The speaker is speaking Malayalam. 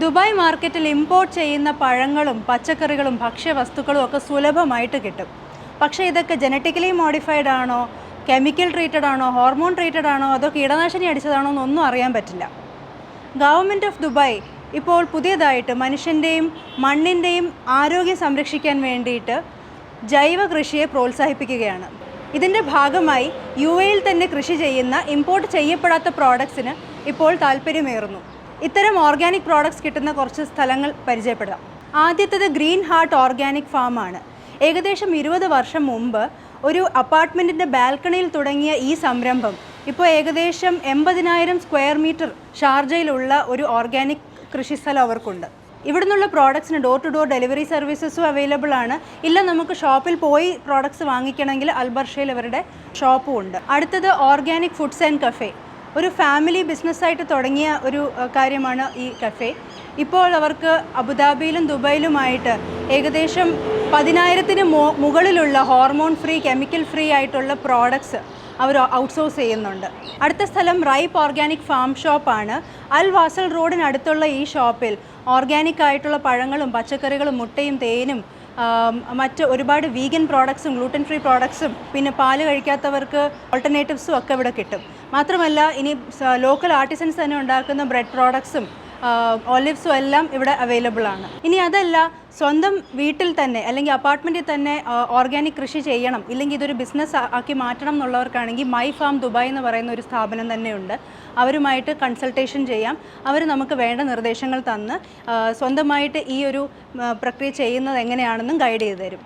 ദുബായ് മാർക്കറ്റിൽ ഇമ്പോർട്ട് ചെയ്യുന്ന പഴങ്ങളും പച്ചക്കറികളും ഭക്ഷ്യവസ്തുക്കളും ഒക്കെ സുലഭമായിട്ട് കിട്ടും. പക്ഷേ ഇതൊക്കെ ജനറ്റിക്കലി മോഡിഫൈഡ് ആണോ കെമിക്കൽ ട്രീറ്റഡ് ആണോ ഹോർമോൺ ട്രീറ്റഡ് ആണോ അതോ കീടനാശിനി അടിച്ചതാണോ എന്നൊന്നും അറിയാൻ പറ്റില്ല. ഗവൺമെന്റ് ഓഫ് ദുബായ് ഇപ്പോൾ പുതിയതായിട്ട് മനുഷ്യന്റെയും മണ്ണിന്റെയും ആരോഗ്യം സംരക്ഷിക്കാൻ വേണ്ടിയിട്ട് ജൈവ കൃഷിയെ പ്രോത്സാഹിപ്പിക്കുകയാണ്. ഇതിന്റെ ഭാഗമായി യു എയിൽ തന്നെ കൃഷി ചെയ്യുന്ന ഇമ്പോർട്ട് ചെയ്യപ്പെടാത്ത പ്രോഡക്ട്സിന് ഇപ്പോൾ താല്പര്യമേറുന്നു. ഇത്തരം ഓർഗാനിക് പ്രോഡക്ട്സ് കിട്ടുന്ന കുറച്ച് സ്ഥലങ്ങൾ പരിചയപ്പെടാം. ആദ്യത്തേത് ഗ്രീൻ ഹാർട്ട് ഓർഗാനിക് ഫാമാണ് ഏകദേശം ഇരുപത് വർഷം മുമ്പ് ഒരു അപ്പാർട്ട്മെന്റിന്റെ ബാൽക്കണിയിൽ തുടങ്ങിയ ഈ സംരംഭം ഇപ്പോൾ ഏകദേശം എൺപതിനായിരം സ്ക്വയർ മീറ്റർ ഷാർജയിലുള്ള ഒരു ഓർഗാനിക് കൃഷിസ്ഥലം അവർക്കുണ്ട്. ഇവിടുന്നുള്ള പ്രോഡക്ട്സിന് ഡോർ ടു ഡോർ ഡെലിവറി സർവീസസും അവൈലബിൾ ആണ്. ഇല്ല നമുക്ക് ഷോപ്പിൽ പോയി പ്രോഡക്ട്സ് വാങ്ങിക്കണമെങ്കിൽ അൽബർഷയിൽ അവരുടെ ഷോപ്പും ഉണ്ട്. അടുത്തത് ഓർഗാനിക് ഫുഡ്സ് ആൻഡ് കഫേ ഒരു ഫാമിലി ബിസിനസ്സായിട്ട് തുടങ്ങിയ ഒരു കാര്യമാണ് ഈ കഫേ. ഇപ്പോൾ അവർക്ക് അബുദാബിയിലും ദുബായിലുമായിട്ട് ഏകദേശം പതിനായിരത്തിന് മുകളിലുള്ള ഹോർമോൺ ഫ്രീ കെമിക്കൽ ഫ്രീ ആയിട്ടുള്ള പ്രോഡക്ട്സ് അവർ ഔട്ട്സോഴ്സ് ചെയ്യുന്നുണ്ട്. അടുത്ത സ്ഥലം റൈപ്പ് ഓർഗാനിക് ഫാം ഷോപ്പാണ് അൽ വാസൽ റോഡിനടുത്തുള്ള ഈ ഷോപ്പിൽ ഓർഗാനിക് ആയിട്ടുള്ള പഴങ്ങളും പച്ചക്കറികളും മുട്ടയും തേനും മറ്റ് ഒരുപാട് വീഗൻ പ്രോഡക്ട്സും ഗ്ലൂട്ടൻ ഫ്രീ പ്രോഡക്ട്സും പിന്നെ പാൽ കഴിക്കാത്തവർക്ക് ഓൾട്ടർനേറ്റീവ്സും ഒക്കെ ഇവിടെ കിട്ടും. മാത്രമല്ല ഇനി ലോക്കൽ ആർട്ടിസൻസ് തന്നെ ഉണ്ടാക്കുന്ന ബ്രെഡ് പ്രോഡക്ട്സും ഒലിവ്സും എല്ലാം ഇവിടെ അവൈലബിൾ ആണ്. ഇനി അതല്ല സ്വന്തം വീട്ടിൽ തന്നെ അല്ലെങ്കിൽ അപ്പാർട്ട്മെന്റിൽ തന്നെ ഓർഗാനിക് കൃഷി ചെയ്യണം ഇല്ലെങ്കിൽ ഇതൊരു ബിസിനസ് ആക്കി മാറ്റണം എന്നുള്ളവർക്കാണെങ്കിൽ മൈ ഫാം ദുബായ് എന്ന് പറയുന്ന ഒരു സ്ഥാപനം തന്നെയുണ്ട്. അവരുമായിട്ട് കൺസൾട്ടേഷൻ ചെയ്യാം. അവർ നമുക്ക് വേണ്ട നിർദ്ദേശങ്ങൾ തന്ന് സ്വന്തമായിട്ട് ഈ ഒരു പ്രക്രിയ ചെയ്യുന്നത് എങ്ങനെയാണെന്നും ഗൈഡ് ചെയ്തു തരും